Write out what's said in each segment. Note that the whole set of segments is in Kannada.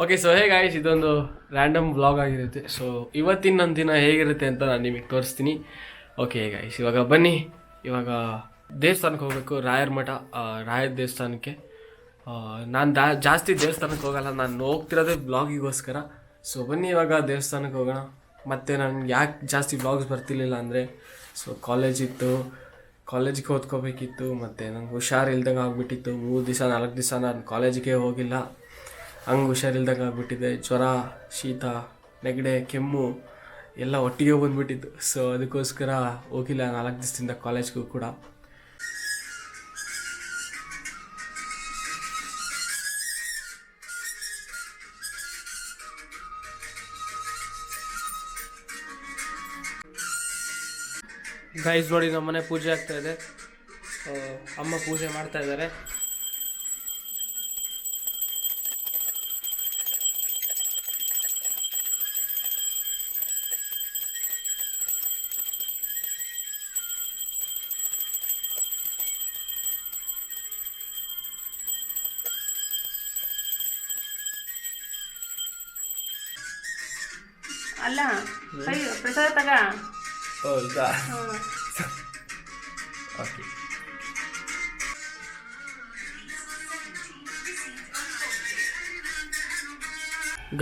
ಓಕೆ ಸೊ ಹೇಗೆ ಗಾಯ್ಸ್ ಇದೊಂದು ರ್ಯಾಂಡಮ್ ವ್ಲಾಗ್ ಆಗಿರುತ್ತೆ. ಸೊ ಇವತ್ತಿನ ನನ್ನ ದಿನ ಹೇಗಿರುತ್ತೆ ಅಂತ ನಾನು ನಿಮಗೆ ತೋರಿಸ್ತೀನಿ. ಓಕೆ ಗಾಯ್ಸ್ ಇವಾಗ ಬನ್ನಿ. ಇವಾಗ ದೇವಸ್ಥಾನಕ್ಕೆ ಹೋಗಬೇಕು, ರಾಯರ ಮಠ ರಾಯರ ದೇವಸ್ಥಾನಕ್ಕೆ. ನಾನು ದಾ, ಜಾಸ್ತಿ ದೇವಸ್ಥಾನಕ್ಕೆ ಹೋಗಲ್ಲ, ನಾನು ಹೋಗ್ತಿರೋದೇ ಬ್ಲಾಗಿಗೋಸ್ಕರ ಸೊ ಬನ್ನಿ ಇವಾಗ ದೇವಸ್ಥಾನಕ್ಕೆ ಹೋಗೋಣ. ಮತ್ತು ನನಗೆ ಯಾಕೆ ಜಾಸ್ತಿ ಬ್ಲಾಗ್ಸ್ ಬರ್ತಿರ್ಲಿಲ್ಲ ಅಂದರೆ ಸೊ ಕಾಲೇಜ್ ಇತ್ತು. ಕಾಲೇಜಿಗೆ ಓದ್ಕೋಬೇಕಿತ್ತು, ಮತ್ತು ನಂಗೆ ಹುಷಾರಿಲ್ದಂಗೆ ಆಗಿಬಿಟ್ಟಿತ್ತು. ಮೂರು ದಿವಸ, ನಾಲ್ಕು ದಿವಸ ನಾನು ಕಾಲೇಜಿಗೆ ಹೋಗಿಲ್ಲ. ಹಂಗೆ ಹುಷಾರಿಲ್ದಂಗೆ ಆಗಿಬಿಟ್ಟಿದೆ ಜ್ವರ, ಶೀತ, ನೆಗಡೆ, ಕೆಮ್ಮು ಎಲ್ಲ ಒಟ್ಟಿಗೆ ಬಂದ್ಬಿಟ್ಟಿತ್ತು. ಸೊ ಅದಕ್ಕೋಸ್ಕರ ಹೋಗಿಲ್ಲ ನಾಲ್ಕು ದಿವಸದಿಂದ ಕಾಲೇಜ್ಗೂ ಕೂಡ. ಗೈಸ್ ನೋಡಿ ನಮ್ಮ ಮನೆ ಪೂಜೆ ಆಗ್ತಾ ಇದೆ. ಅಮ್ಮ ಪೂಜೆ ಮಾಡ್ತಾ ಇದ್ದಾರೆ. ಅಲ್ಲ ಪ್ರಸಾದ ತಗ. ಓಕೆ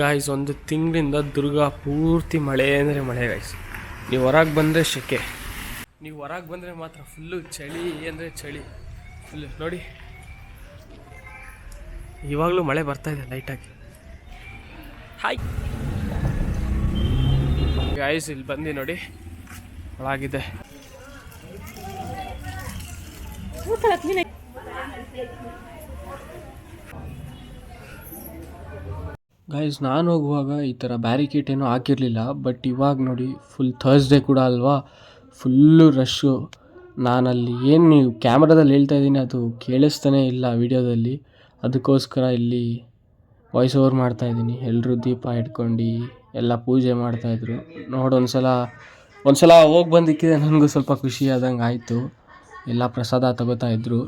ಗಾಯ್ಸ್ ಒಂದು ತಿಂಗಳಿಂದ ದುರ್ಗಾ ಪೂರ್ತಿ ಮಳೆ ಅಂದರೆ ಮಳೆ ಗಾಯ್ಸ್ ನೀವು ಹೊರಗೆ ಬಂದರೆ ಶೆಕೆ. ನೀವು ಹೊರಗೆ ಬಂದರೆ ಮಾತ್ರ ಫುಲ್ಲು ಚಳಿ ಅಂದರೆ ಚಳಿ. ಫುಲ್ಲು ನೋಡಿ. ಇವಾಗಲೂ ಮಳೆ ಬರ್ತಾ ಇದೆ ಲೈಟಾಗಿ ಹಾಯ್ ಗಾಯ್ಸ್ ಇಲ್ಲಿ ಬಂದು ನೋಡಿ. ಒಳಗಿದೆ. ಗೈಸ್ ನಾನು ಹೋಗುವಾಗ ಈ ಥರ ಬ್ಯಾರಿಕೇಟ್ ಏನೂ ಹಾಕಿರಲಿಲ್ಲ ಬಟ್ ಇವಾಗ ನೋಡಿ ಫುಲ್ ಥರ್ಸ್ಡೇ ಕೂಡ ಅಲ್ವಾ? ಫುಲ್ಲು ರಶ್ಶು ನಾನಲ್ಲಿ ಏನು ನೀವು ಕ್ಯಾಮ್ರಾದಲ್ಲಿ ಹೇಳ್ತಾ ಇದ್ದೀನಿ, ಅದು ಕೇಳಿಸ್ತಾನೇ ಇಲ್ಲ ವಿಡಿಯೋದಲ್ಲಿ ಅದಕ್ಕೋಸ್ಕರ ಇಲ್ಲಿ ವಾಯ್ಸ್ ಓವರ್ ಮಾಡ್ತಾಯಿದ್ದೀನಿ ಎಲ್ಲರೂ ದೀಪ ಇಟ್ಕೊಂಡು. ಎಲ್ಲ ಪೂಜೆ ಮಾಡ್ತಾಯಿದ್ರು ನೋಡಿ, ಒಂದ್ಸಲ ಒಂದ್ಸಲ ಹೋಗಿ ಬಂದಿಕ್ಕಿದೆ, ನನಗೂ ಸ್ವಲ್ಪ ಖುಷಿ ಆದಂಗೆ ಆಯಿತು. ಎಲ್ಲ ಪ್ರಸಾದ ತಗೋತಾ ಇದ್ರು.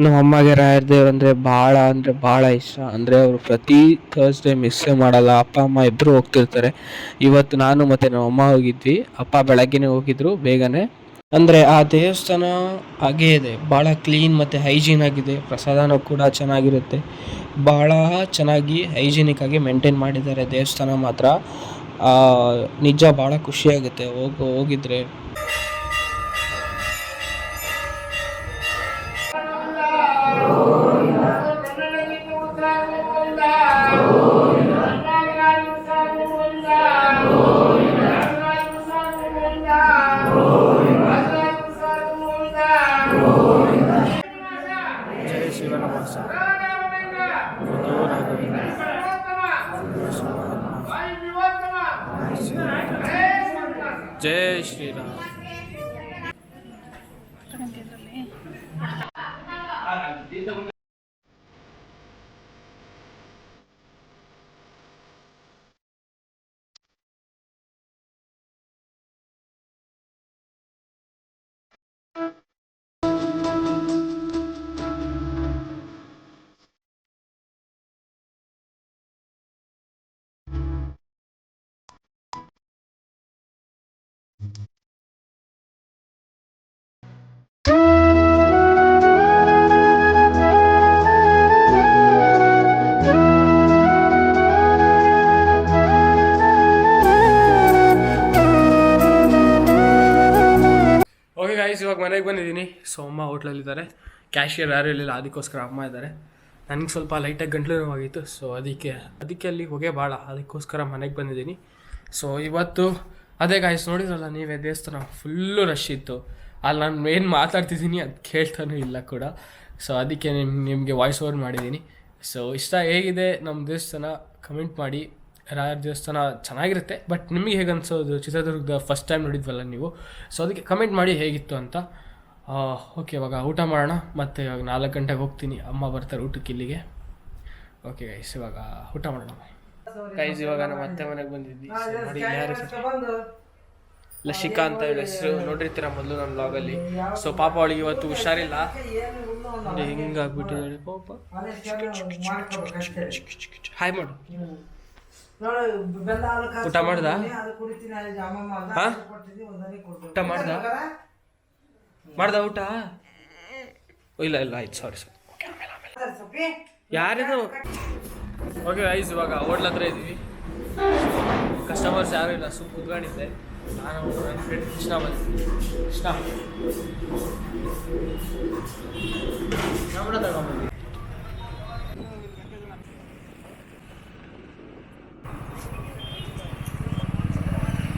ನಮ್ಮ ಅಮ್ಮಗೆ ರಾಯರ ದೇವ್ರು ಅಂದರೆ ಭಾಳ ಅಂದರೆ ಭಾಳ ಇಷ್ಟ. ಅಂದರೆ ಅವರು ಪ್ರತಿ ಥರ್ಸ್ಡೇ ಮಿಸ್ಸೇ ಮಾಡಲ್ಲ. ಅಪ್ಪ, ಅಮ್ಮ ಇಬ್ಬರು ಹೋಗ್ತಿರ್ತಾರೆ. ಇವತ್ತು ನಾನು ಮತ್ತು ನಮ್ಮ ಅಮ್ಮ ಹೋಗಿದ್ವಿ. ಅಪ್ಪ ಬೆಳಗ್ಗೆನೇ ಹೋಗಿದ್ರು, ಬೇಗನೆ. ಅಂದರೆ ಆ ದೇವಸ್ಥಾನ ಹಾಗೇ ಇದೆ. ಭಾಳ ಕ್ಲೀನ್ ಮತ್ತು ಹೈಜೀನ್ ಆಗಿದೆ. ಪ್ರಸಾದನೂ ಕೂಡ ಚೆನ್ನಾಗಿರುತ್ತೆ. ಬಹಳ ಚೆನ್ನಾಗಿ ಹೈಜೀನಿಕ್ ಆಗಿ ಮೇಂಟೈನ್ ಮಾಡಿದ್ದಾರೆ ದೇವಸ್ಥಾನ ಮಾತ್ರ. ಆ, ನಿಜ ಭಾಳ ಖುಷಿಯಾಗುತ್ತೆ. ಹೋಗಿ ಹೋಗಿದ್ರೆ. જય શ્રી રામ. ಬಂದಿದ್ದೀನಿ ಸೊ ಅಮ್ಮ ಹೋಟ್ಲಲ್ಲಿದ್ದಾರೆ ಕ್ಯಾಶಿಯರ್ ಯಾರು ಇರಲಿಲ್ಲ, ಅದಕ್ಕೋಸ್ಕರ ಅಮ್ಮ ಇದ್ದಾರೆ. ನನಗೆ ಸ್ವಲ್ಪ ಲೈಟಾಗಿ ಗಂಟ್ಲು ನೋವಾಗಿತ್ತು ಸೊ ಅದಕ್ಕೆ ಅದಕ್ಕೆ ಅಲ್ಲಿ ಹೊಗೆ ಭಾಳ ಅದಕ್ಕೋಸ್ಕರ ಮನೆಗೆ ಬಂದಿದ್ದೀನಿ. ಸೊ ಇವತ್ತು, ಅದೇ ಗಾಯ್ಸ್ ನೋಡಿದ್ರಲ್ಲ, ನೀವೇ ದೇವಸ್ಥಾನ ಫುಲ್ಲು ರಶ್ ಇತ್ತು. ಅಲ್ಲಿ ನಾನು ಏನು ಮಾತಾಡ್ತಿದ್ದೀನಿ, ಅದು ಕೇಳ್ತಾನೂ ಇಲ್ಲ ಕೂಡ. ಸೊ ಅದಕ್ಕೆ ನಿಮ್ಮ ನಿಮಗೆ ವಾಯ್ಸ್ ಓವರ್ ಮಾಡಿದ್ದೀನಿ. ಸೊ ಇಷ್ಟ ಹೇಗಿದೆ ನಮ್ಮ ದೇವಸ್ಥಾನ ಕಮೆಂಟ್ ಮಾಡಿ. ರಾಯರ ದೇವಸ್ಥಾನ ಚೆನ್ನಾಗಿರುತ್ತೆ ಬಟ್ ನಿಮಗೆ ಹೇಗೆ ಅನ್ಸೋದು? ಚಿತ್ರದುರ್ಗದ ಫಸ್ಟ್ ಟೈಮ್ ನೋಡಿದ್ವಲ್ಲ ನೀವು? ಸೊ ಅದಕ್ಕೆ ಕಮೆಂಟ್ ಮಾಡಿ ಹೇಗಿತ್ತು ಅಂತ. ಓಕೆ ಇವಾಗ ಊಟ ಮಾಡೋಣ. ಮತ್ತು ಇವಾಗ ನಾಲ್ಕು ಗಂಟೆಗೆ ಹೋಗ್ತೀನಿ. ಅಮ್ಮ ಬರ್ತಾರೆ ಊಟಕ್ಕೆ ಇಲ್ಲಿಗೆ. ಓಕೆ ಗೈಸ್ ಇವಾಗ ಊಟ ಮಾಡೋಣ. ಗೈಸ್ ಇವಾಗ ನಮ್ಮ ಅತ್ತೆ ಮನೆಗೆ ಬಂದಿದ್ವಿ So ನೋಡಿ ಯಾರು ಲಶಿಕಾ ಅಂತ ಹೇಳಿ ಹೆಸರು. ನೋಡಿರ್ತೀರ ಮೊದಲು ನನ್ನ ಲಾಗಲ್ಲಿ ಸೊ ಪಾಪ ಅವಳಿಗೆ ಇವತ್ತು ಹುಷಾರಿಲ್ಲ. ಹಿಂಗಾಗ್ಬಿಟ್ಟಿದ್ದಾಳೆ ಪಾಪ. ಹಾಯ್ ಮಾಡು ಊಟ ಮಾಡ್ದ? ಹಾ? ಊಟ ಮಾಡ್ದ? ಮಾಡ್ದ ಊಟ? ಇಲ್ಲ ಇಲ್ಲ, ಆಯ್ತು ಸಾರಿ ಸರ್ ಯಾರಿದು? ಓಕೆ ಐಸ್ ಇವಾಗ ಹೋಟ್ಲ್ ಹತ್ರ ಇದ್ದೀವಿ. ಕಸ್ಟಮರ್ಸ್ ಯಾರು ಇಲ್ಲ ಸುಮ್ಮ ಕುತ್ಕೊಂಡಿದ್ದೆ. ನಾನು ನನ್ನ ಫ್ರೆಂಡ್ ಕೃಷ್ಣ ಬಂದಿದ್ದೀನಿ ಕೃಷ್ಣ. ಕ್ಯಾಮ್ರಾ ತಗೊಂಬಂದು